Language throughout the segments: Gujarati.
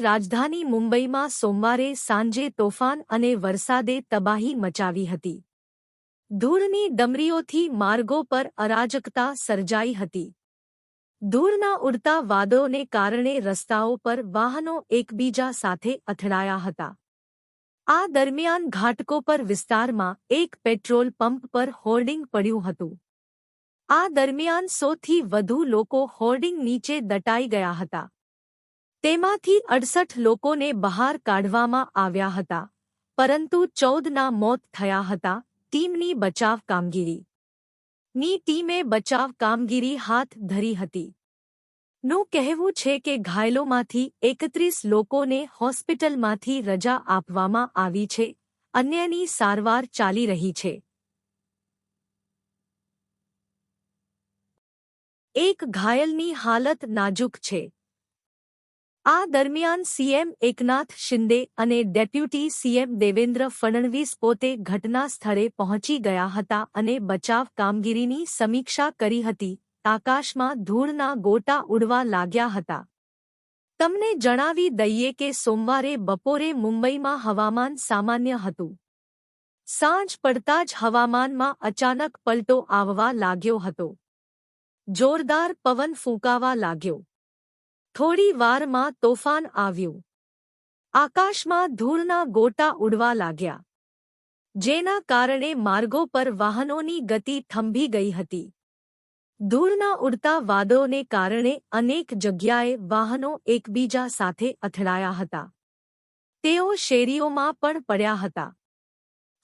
રાજધાની મુંબઈમાં સોમવારે સાંજે તોફાન અને વરસાદે તબાહી મચાવી હતી. ધૂળની ડમરીઓથી માર્ગો પર અરાજકતા સર્જાઈ હતી. ધૂળના ઉડતા વાદળોને કારણે રસ્તાઓ પર વાહનો એકબીજા સાથે અથડાયા હતા. આ દરમિયાન ઘાટકો પર વિસ્તારમાં એક પેટ્રોલ પંપ પર હોર્ડિંગ પડ્યું હતું. આ દરમિયાન સોથી વધુ લોકો હોર્ડિંગ નીચે દટાઈ ગયા હતા. તેમાંથી અડસઠ લોકોને બહાર કાઢવામાં આવ્યા હતા, પરંતુ ચૌદના મોત થયા હતા, ટીમની બચાવ કામગીરી. ની ટીમે બચાવ કામગીરી હાથ ધરી હતી. નું કહેવું છે કે ઘાયલોમાંથી એકત્રીસ લોકોને હોસ્પિટલમાંથી રજા આપવામાં આવી છે, અન્યની સારવાર ચાલી રહી છે. એક ઘાયલની હાલત નાજુક છે. આ દરમિયાન સીએમ એકનાથ શિંદે અને ડેપ્યુટી સીએમ દેવેન્દ્ર ફડણવીસ પોતે ઘટના સ્થળે પહોંચી ગયા હતા અને બચાવ કામગીરીની સમીક્ષા કરી હતી. આકાશમાં ધૂળના ગોટા ઉડવા લાગ્યા હતા. તમને જણાવી દઈએ કે સોમવારે બપોરે મુંબઈમાં હવામાન સામાન્ય હતું. સાંજ પડતા જ હવામાનમાં અચાનક પલટો આવવા લાગ્યો હતો. જોરદાર પવન ફૂંકાવા લાગ્યો. થોડી વારમાં તોફાન આવ્યું. આકાશમાં ધૂળના ગોટા ઉડવા લાગ્યા. જેના કારણે માર્ગો પર વાહનોની ગતિ થંભી ગઈ હતી. ધૂળના ઉડતા વાદળોને કારણે અનેક જગ્યાએ વાહનો એકબીજા સાથે અથડાયા હતા. તેઓ શેરીઓમાં પણ પડ્યા હતા.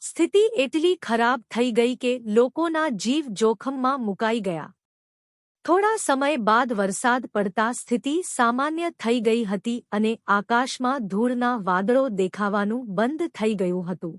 સ્થિતિ એટલી ખરાબ થઈ ગઈ કે લોકોના જીવ જોખમમાં મુકાઈ ગયા. થોડા સમય બાદ વરસાદ પડતા સ્થિતિ સામાન્ય થઈ ગઈ હતી અને આકાશમાં ધૂળના વાદળો દેખાવાનું બંધ થઈ ગયું હતું.